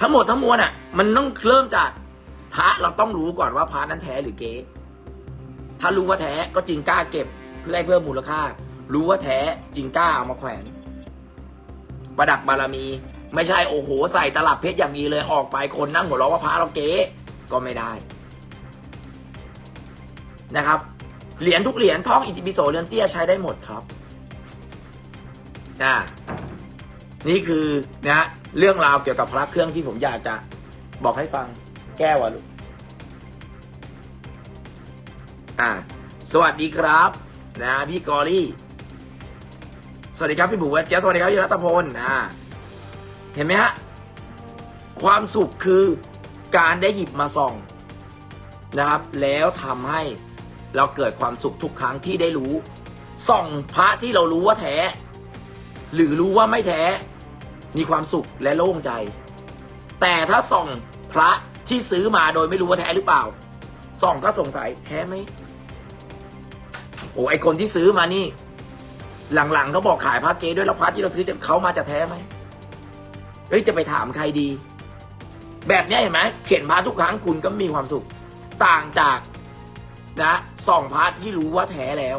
ทั้งหมดทั้งมวลอะ มันต้องเริ่มจากพระเราต้องรู้ก่อนว่าพระนั้นแท้หรือเก๊ถ้ารู้ว่าแท้ก็จริงกล้าเก็บเพื่อให้เพิ่มมูลค่า รู้ว่าแท้จริงกล้าเอามาแขวน ประดับบารมี ไม่ใช่โอ้โหใส่ตลับเพชรอย่างดีเลยออกไปคนนั่งหัวเราะว่าพระเราเก๊ก็ไม่ได้นะครับ เหรียญทุกเหรียญทองอิติปิโสเรือนเตี้ยใช้ได้หมดครับอ่า นี่คือนะฮะเรื่องราวเกี่ยวกับพระเครื่องที่ผมอยากจะบอกให้ฟังแก้วะลูกอ่า สวัสดีครับ นะพี่กอรี่ สวัสดีครับพี่บุ๋วเจ๊สวัสดีครับพี่รัตพลอ่าเห็นไหมฮะความสุขคือการได้หยิบมาส่องนะครับ แล้วทำให้เราเกิดความสุขทุกครั้งที่ได้รู้ส่องพระที่เรารู้ว่าแท้ หรือรู้ว่าไม่แท้ มีความสุขและโล่งใจ แต่ถ้าส่องพระที่ซื้อมาโดยไม่รู้ว่าแท้หรือเปล่า ส่องก็สงสัยแท้ไหมโอ้ไอคนที่ซื้อมานี่ หลังๆเขาบอกขายพระเกด้วยแล้วพระที่เราซื้อจะเขามาจะแท้ไหมเฮ้ยจะไปถามใครดี แบบนี้เห็นไหมเขียนพระทุกครั้งคุณก็มีความสุข ต่างจากนะส่องพระที่รู้ว่าแท้แล้ว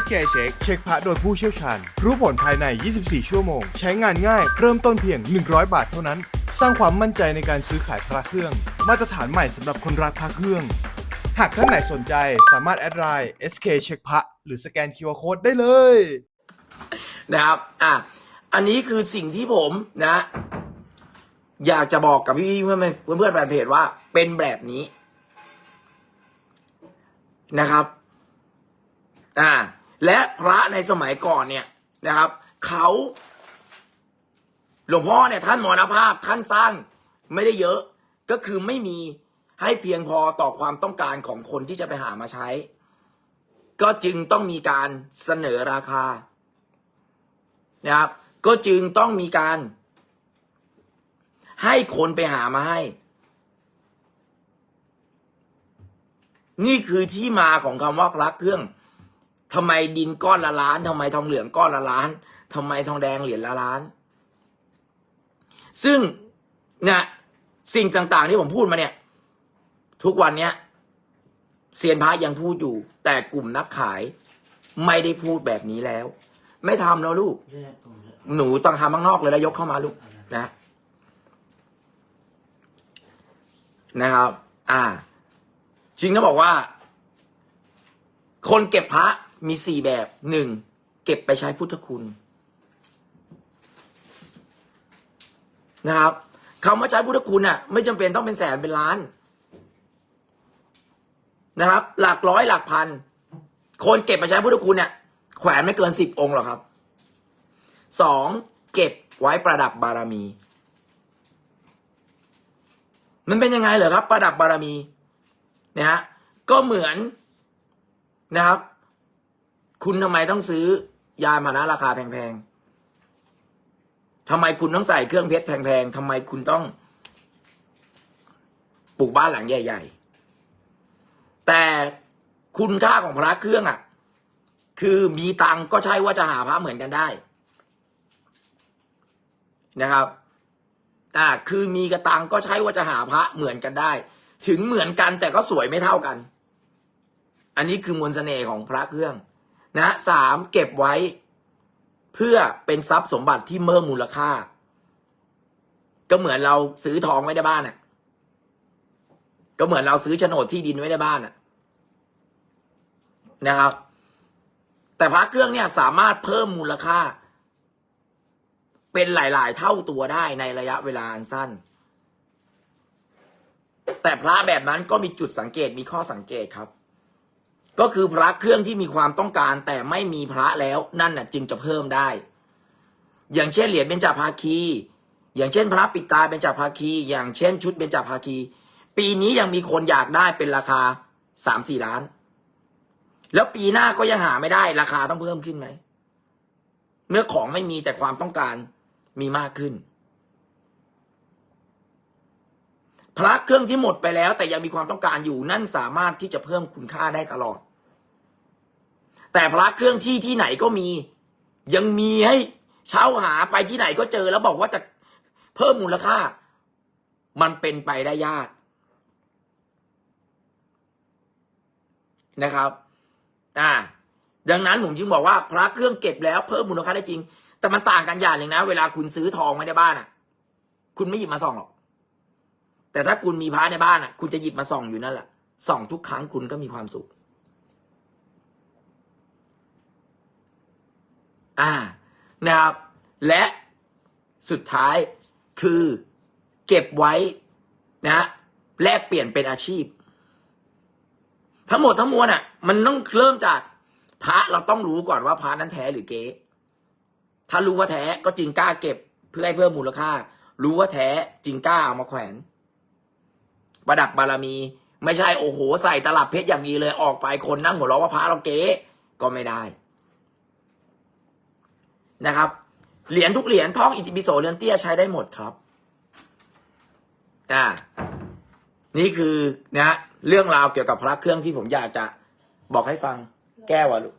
SK Check เช็คพระโดยผู้เชี่ยวชาญ รู้ผลภายใน 24 ชั่วโมง ใช้งานง่าย เริ่มต้นเพียง 100 บาทเท่านั้น สร้างความมั่นใจในการซื้อขายพระเครื่อง มาตรฐานใหม่สำหรับคนรักพระเครื่อง หากท่านไหนสนใจสามารถแอดไลน์ SK เช็คพระหรือสแกน QR Code ได้เลย นะครับ อะ อันนี้คือสิ่งที่ผมนะ อยากจะบอกกับพี่ๆเพื่อนๆเพื่อนๆแฟนเพจว่าเป็นแบบนี้นะครับ อ่า และพระในสมัยก่อนเนี่ยนะครับเขาหลวงพ่อเนี่ยท่านมรณภาพท่านสร้างไม่ได้เยอะก็คือไม่มีให้เพียงพอต่อความต้องการของคนที่จะไปหามาใช้ ก็จึงต้องมีการเสนอราคานะครับ ก็จึงต้องมีการ ให้คนไปหามาให้ นี่คือที่มาของคำว่าพระเครื่อง ทำไมดินก้อนละล้านทำไมทองเหลืองก้อนละล้านทำไมทองแดงเหรียญละล้าน ซึ่งเนี่ยสิ่งต่างๆที่ผมพูดมาเนี่ย ทุกวันเนี้ยเซียนพระยังพูดอยู่ แต่กลุ่มนักขายไม่ได้พูดแบบนี้แล้ว ไม่ทำแล้วลูก หนูต้องทำข้างนอกเลยแล้วยกเข้ามาลูกนะนะครับ อ่าจริงเขาบอกว่า คนเก็บพระ มีสี่แบบหนึ่งเก็บไปใช้พุทธคุณนะครับคำว่าใช้พุทธคุณอะ ไม่จำเป็นต้องเป็นแสนเป็นล้าน นะครับ หลักร้อยหลักพัน คนเก็บไปใช้พุทธคุณเนี่ยแขวนไม่เกินสิบองค์หรอกครับสองเก็บไว้ประดับบารมี มันเป็นยังไงเหรอครับ ประดับบารมีนะฮะก็เหมือนนะครับ คุณทำไมต้องซื้อยานพาหนะราคาแพงๆทำไมคุณต้องใส่เครื่องเพชรแพงๆทำไมคุณต้องปลูกบ้านหลังใหญ่ ๆ แต่คุณค่าของพระเครื่องอะ คือมีตังก็ใช่ว่าจะหาพระเหมือนกันได้ นะครับอ่าคือมีกระตังก็ใช่ว่าจะหาพระเหมือนกันได้ ถึงเหมือนกันแต่ก็สวยไม่เท่ากัน อันนี้คือมวลเสน่ห์ของพระเครื่อง นะสามเก็บไว้ เพื่อเป็นทรัพย์สมบัติที่เพิ่มมูลค่า ก็เหมือนเราซื้อทองไว้ในบ้านน่ะ ก็เหมือนเราซื้อโฉนดที่ดินไว้ในบ้านน่ะนะครับ แต่พระเครื่องเนี่ยสามารถเพิ่มมูลค่า เป็นหลาย ๆ เท่าตัวได้ในระยะเวลาอันสั้น แต่พระแบบนั้นก็มีจุดสังเกตมีข้อสังเกตครับ ก็คือพระเครื่องที่มีความต้องการแต่ไม่มีพระแล้วนั่นน่ะจึงจะเพิ่มได้ อย่างเช่นเหรียญเบญจภาคี อย่างเช่น พระปิตาเบญจภาคี อย่างเช่น ชุดเบญจภาคี ปีนี้ยังมีคนอยากได้เป็นราคาสามสี่ล้าน แล้วปีหน้าก็ยังหาไม่ได้ราคาต้องเพิ่มขึ้นไหม เมื่อของไม่มีแต่ความต้องการมีมากขึ้น พระเครื่องที่หมดไปแล้ว แต่ยังมีความต้องการอยู่นั่นสามารถที่จะเพิ่มคุณค่าได้ตลอด แต่พระเครื่องที่ที่ไหนก็มี ยังมีให้เช่าหาไปที่ไหนก็เจอแล้วบอกว่าจะเพิ่มมูลค่า มันเป็นไปได้ยากนะครับ อ่า ดังนั้นผมจึงบอกว่าพระเครื่องเก็บแล้วเพิ่มมูลค่าได้จริง แต่มันต่างกันอย่างหนึ่งนะ เวลาคุณซื้อทองไว้ในบ้านอะ คุณไม่หยิบมาส่องหรอก แต่ถ้าคุณมีพระในบ้านอะ คุณจะหยิบมาส่องอยู่นั่นแหละส่องทุกครั้งคุณก็มีความสุข อ่านะครับ และสุดท้ายคือเก็บไว้นะแลกเปลี่ยนเป็นอาชีพ ทั้งหมดทั้งมวลอะ มันต้องเริ่มจากพระเราต้องรู้ก่อนว่าพระนั้นแท้หรือเก๊ถ้ารู้ว่าแท้ก็จึงกล้าเก็บเพื่อให้เพิ่มมูลค่า รู้ว่าแท้จึงกล้าเอามาแขวน ประดับบารมี ไม่ใช่โอ้โหใส่ตลับเพชรอย่างนี้เลยออกไปคนนั่งหัวเราะว่าพระเราเก๊ก็ไม่ได้นะครับเหรียญทุกเหรียญท่องอิติปิโสเรือนเตี้ยใช้ได้หมดครับอ่านี่คือนะเรื่องราวเกี่ยวกับพระเครื่องที่ผมอยากจะบอกให้ฟัง แก้วะลูก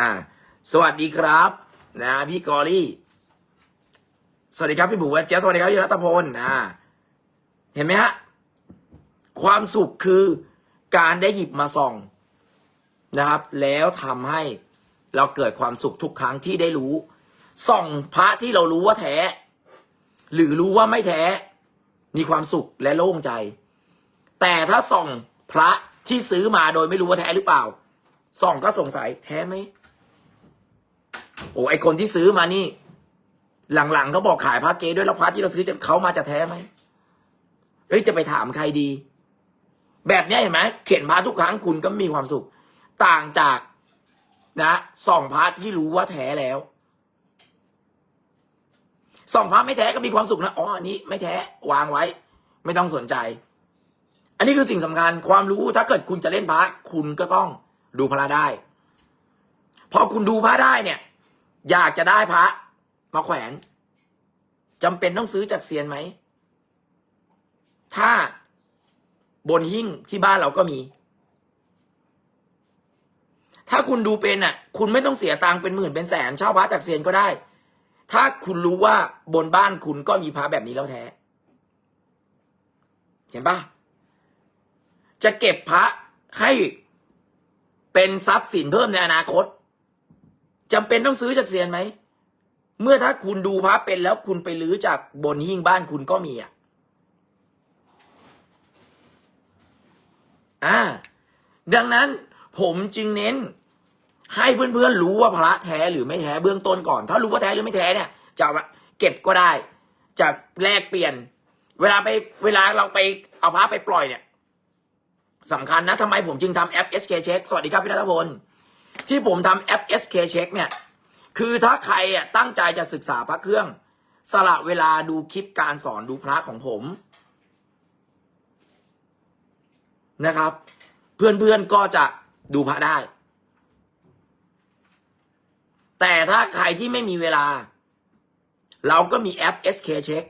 อ่า สวัสดีครับ นะพี่กอรี่ สวัสดีครับพี่บุ๋วเจ๊สวัสดีครับพี่รัตพลอ่าเห็นไหมฮะความสุขคือการได้หยิบมาส่องนะครับ แล้วทำให้เราเกิดความสุขทุกครั้งที่ได้รู้ ส่องพระที่เรารู้ว่าแท้ หรือรู้ว่าไม่แท้ มีความสุขและโล่งใจ แต่ถ้าส่องพระที่ซื้อมาโดยไม่รู้ว่าแท้หรือเปล่า ส่องก็สงสัยแท้ไหมโอ้ไอคนที่ซื้อมานี่ หลังๆเขาบอกขายพระเกด้วยแล้วพระที่เราซื้อจะเขามาจะแท้ไหมเฮ้ยจะไปถามใครดี แบบนี้เห็นไหมเข็นพระทุกครั้งคุณก็มีความสุข ต่างจากนะส่องพระที่รู้ว่าแท้แล้วส่องพระไม่แท้ก็มีความสุขนะอ๋ออันนี้ไม่แท้วางไว้ ไม่ต้องสนใจ อันนี้คือสิ่งสำคัญความรู้ถ้าเกิดคุณจะเล่นพระคุณก็ต้องดูพระได้พอคุณดูพระได้เนี่ย อยากจะได้พระ มาแขวนจำเป็นต้องซื้อจากเซียนไหม ถ้าบนหิ้งที่บ้านเราก็มี ถ้าคุณดูเป็นอะ คุณไม่ต้องเสียตังค์เป็นหมื่นเป็นแสนเช่าพระจากเซียนก็ได้ ถ้าคุณรู้ว่าบนบ้านคุณก็มีพระแบบนี้แล้วแท้ เห็นปะจะเก็บพระให้เป็นทรัพย์สินเพิ่มในอนาคตจำเป็นต้องซื้อจากเซียนไหม เมื่อถ้าคุณดูพระเป็นแล้วคุณไปลื้อจากบนหิ้งบ้านคุณก็มีอะอ่า ดังนั้นผมจึงเน้น ให้เพื่อนๆรู้ว่าพระแท้หรือไม่แท้เบื้องต้นก่อน ถ้ารู้ว่าแท้หรือไม่แท้เนี่ยจะเก็บก็ได้จะแลกเปลี่ยน เวลาไปเวลาเราไปเอาพระไปปล่อยเนี่ยสำคัญนะทำไมผมจึงทำแอป SK Check สวัสดีครับพี่นัทพลที่ผมทำแอป SK Check เนี่ย คือถ้าใครอะตั้งใจจะศึกษาพระเครื่อง สละเวลาดูคลิปการสอนดูพระของผมนะครับ เพื่อนๆก็จะดูพระได้ แต่ถ้าใครที่ไม่มีเวลา เราก็มีแอป SK Check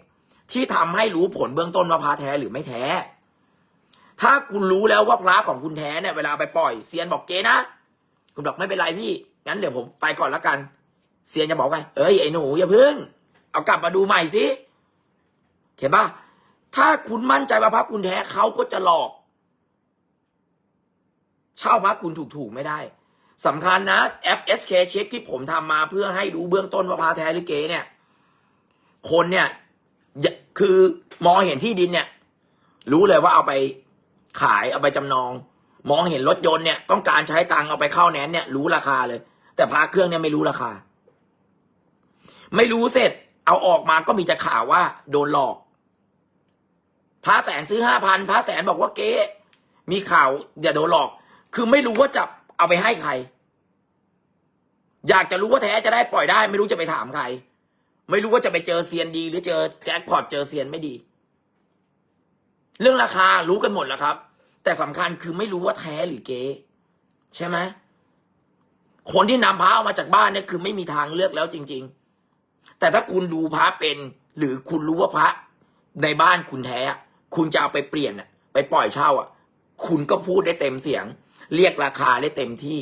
ที่ทำให้รู้ผลเบื้องต้นว่าพระแท้หรือไม่แท้ ถ้าคุณรู้แล้วว่าพระของคุณแท้เนี่ยเวลาไปปล่อยเซียนบอกเกนะ คุณบอกไม่เป็นไรพี่ งั้นเดี๋ยวผมไปก่อนละกัน เซียนจะบอกไงเอ้ยไอ้หนูอย่าพึ่ง เอากลับมาดูใหม่สิเห็นปะถ้าคุณมั่นใจว่าพระคุณแท้เขาก็จะหลอก เช่าพระคุณถูกๆไม่ได้สำคัญนะแอป SK Check ที่ผมทำมาเพื่อให้รู้เบื้องต้นว่าพระแท้หรือเก๊เนี่ย คนเนี่ยคือมองเห็นที่ดินเนี่ย รู้เลยว่าเอาไปขายเอาไปจำนอง มองเห็นรถยนต์เนี่ยต้องการใช้ตังเอาไปเข้าแนนเนี่ย รู้ราคาเลย แต่พระเครื่องเนี่ยไม่รู้ราคา ไม่รู้เสร็จ เอาออกมาก็มีจะข่าวว่า โดนหลอกพระแสนซื้อห้าพันพระแสนบอกว่าเก๊มีข่าวอย่าโดนหลอก คือไม่รู้ว่าจะเอาไปให้ใคร อยากจะรู้ว่าแท้จะได้ปล่อยได้ ไม่รู้จะไปถามใคร ไม่รู้ว่าจะไปเจอเซียนดี หรือเจอแจ็คพอตเจอเซียนไม่ดี เรื่องราคารู้กันหมดแล้วครับ แต่สำคัญคือไม่รู้ว่าแท้หรือเก๊ใช่ไหมคนที่นำพระออกมาจากบ้านเนี่ยคือไม่มีทางเลือกแล้วจริง ๆ แต่ถ้าคุณดูพระเป็น หรือคุณรู้ว่าพระ ในบ้านคุณแท้ คุณจะเอาไปเปลี่ยนอะไปปล่อยเช่าอะ คุณก็พูดได้เต็มเสียง เรียกราคาได้เต็มที่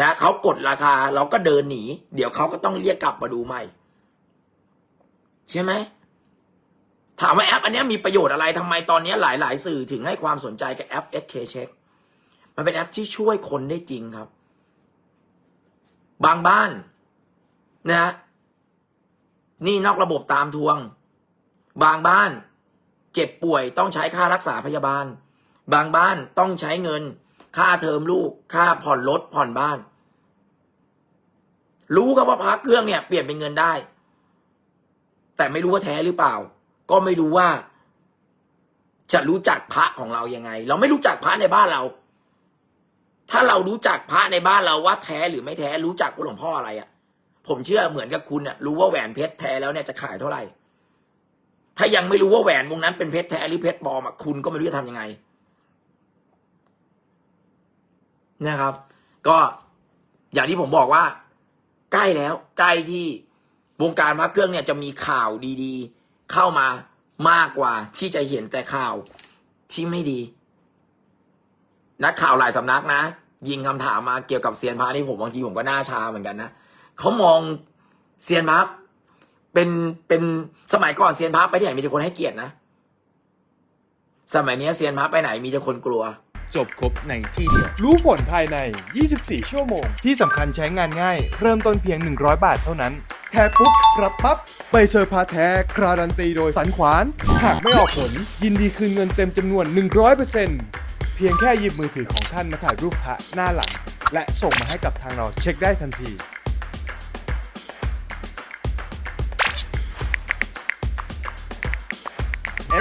นะเขากดราคาเราก็เดินหนี เดี๋ยวเขาก็ต้องเรียกกลับมาดูใหม่ ใช่ไหมถามว่าแอปอันนี้มีประโยชน์อะไรทำไมตอนนี้หลาย ๆ สื่อถึงให้ความสนใจกับแอป SK Check มันเป็นแอปที่ช่วยคนได้จริงครับ บางบ้าน นะฮะ นี่นอกระบบตามทวง บางบ้านเจ็บป่วยต้องใช้ค่ารักษาพยาบาล บางบ้านต้องใช้เงิน ค่าเทอมลูก ค่าผ่อนรถผ่อนบ้าน รู้ครับว่าพักเครื่องเนี่ยเปลี่ยนเป็นเงินได้ แต่ไม่รู้ว่าแท้หรือเปล่า ก็ไม่รู้ว่า จะรู้จักพระของเรายังไง เราไม่รู้จักพระในบ้านเรา ถ้าเรารู้จักพระในบ้านเราว่าแท้หรือไม่แท้รู้จักว่าหลวงพ่ออะไรอะ่ะ ผมเชื่อเหมือนกับคุณอะรู้ว่าแหวนเพชรแท้แล้วเนี่ยจะขายเท่าไหร่ ถ้ายังไม่รู้ว่าแหวนวงนั้นเป็นเพชรแท้หรือเพชรปลอมอะคุณก็ไม่รู้จะทำยังไง นะครับ ก็อย่างที่ผมบอกว่า ใกล้แล้ว ใกล้ที่วงการพระเครื่องเนี่ยจะมีข่าวดีๆ เข้ามามากกว่าที่จะเห็นแต่ข่าวที่ไม่ดี นักข่าวหลายสำนักนะ ยิงคำถามมาเกี่ยวกับเซียนพระนี่ผมบางทีผมก็หน้าชาเหมือนกันนะ เขามองเซียนพระเป็นเป็นสมัยก่อนเซียนพระไปที่ไหนมีแต่คนให้เกียรตินะ สมัยเนี้ยเซียนพระไปไหนมีแต่คนกลัว จบครบในที่เดียวรู้ผลภายใน 24 ชั่วโมง ที่สำคัญใช้งานง่าย เริ่มต้นเพียง 100 บาทเท่านั้น แท้ปุ๊บรับปั๊บใบเซอร์พาแท้คราดันตีโดยสันขวาน หากไม่ออกผล ยินดีคืนเงินเต็มจำนวน 100%เพียงแค่หยิบมือถือของท่านมาถ่ายรูปพระหน้าหลัง และส่งมาให้กับทางเราเช็คได้ทันที